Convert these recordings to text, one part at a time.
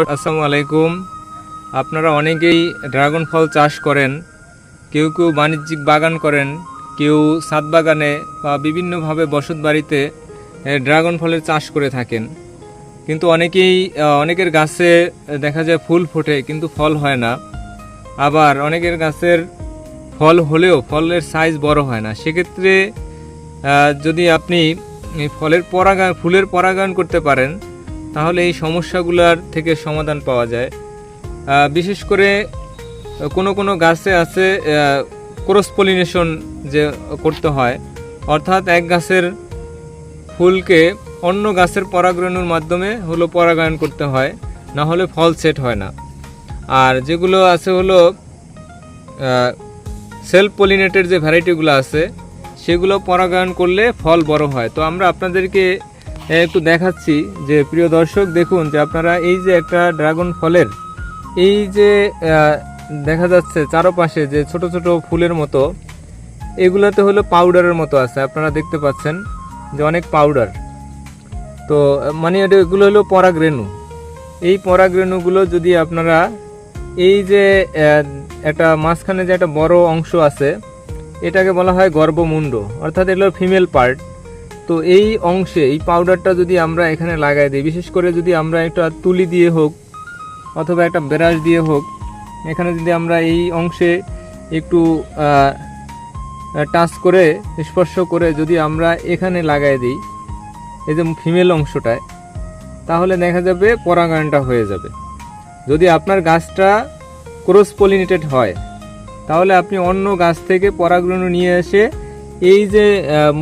আসসালামু আলাইকুম। আপনারা অনেকেই ড্রাগন ফল চাষ করেন, কেউ কেউ বাণিজ্যিক বাগান করেন, কেউ ছাদ বাগানে বা বিভিন্নভাবে বসত বাড়িতে ড্রাগন ফলের চাষ করে থাকেন। কিন্তু অনেকেই অনেকের গাছে দেখা যায় ফুল ফোটে, কিন্তু ফল হয় না। আবার অনেকের গাছের ফল হলেও ফলের সাইজ বড় হয় না। সেক্ষেত্রে যদি আপনি ফলের পরাগায়ন ফুলের পরাগায়ন করতে পারেন তাহলে এই সমস্যাগুলোর থেকে সমাধান পাওয়া যায়। বিশেষ করে কোনো কোনো গাছে আছে ক্রস পলিনেশন যে করতে হয়। অর্থাৎ এক গাছের ফুলকে অন্য গাছের পরাগরেণুর মাধ্যমে হলো পরাগায়ন করতে হয়, না হলে ফল সেট হয় না। আর যেগুলো আছে হলো সেলফ পলিনেটেড যে ভ্যারাইটিগুলো আছে, সেগুলো পরাগায়ন করলে ফল বড় হয়। তো আমরা আপনাদেরকে একটু দেখাচ্ছি যে প্রিয় দর্শক, দেখুন যে আপনারা এই যে একটা ড্রাগন ফলের, এই যে দেখা যাচ্ছে চারপাশে যে ছোট ছোট ফুলের মতো, এগুলোতে হলো পাউডারের মতো আছে। আপনারা দেখতে পাচ্ছেন যে অনেক পাউডার। তো মানে এটা এগুলো হলো পরাগরেণু। এই পরাগরেণুগুলো যদি আপনারা, এই যে একটা মাঝখানে যে একটা বড় অংশ আছে, এটাকে বলা হয় গর্ভমুণ্ড। অর্থাৎ এগুলো ফিমেল পার্ট। তো এই অংশে, এই পাউডারটা যদি আমরা এখানে লাগাই দিই, বিশেষ করে যদি আমরা একটা তুলি দিয়ে হোক, অথবা একটা ব্রাশ দিয়ে হোক, এখানে যদি আমরা এই অংশে একটু টাচ করে, স্পর্শ করে যদি আমরা এখানে লাগাই দিই, এই যে ফিমেল অংশটায়, তাহলে দেখা যাবে পরাগায়নটা হয়ে যাবে। যদি আপনার গাছটা ক্রস পলিনেটেড হয়, তাহলে আপনি অন্য গাছ থেকে পরাগরেণু নিয়ে এসে এই যে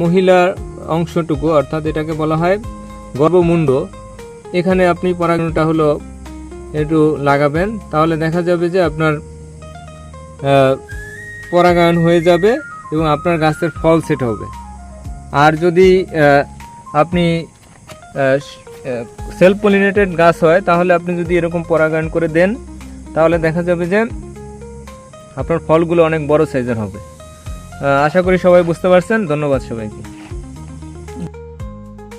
মহিলার অংশটুকু, অর্থাৎ এটাকে বলা হয় গর্ভমুণ্ড। এখানে আপনি পরাগরেণুটা হলো একটু লাগাবেন, তাহলে দেখা যাবে যে আপনার পরাগায়ন হয়ে যাবে এবং আপনার গাছের ফল সেট হবে। আর যদি আপনি সেলফ পলিনেটেড গাছ হয়, তাহলে আপনি যদি এরকম পরাগায়ন করে দেন, তাহলে দেখা যাবে যে আপনার ফলগুলো অনেক বড় সাইজের হবে। আশা করি সবাই বুঝতে পারছেন, ধন্যবাদ সবাইকে।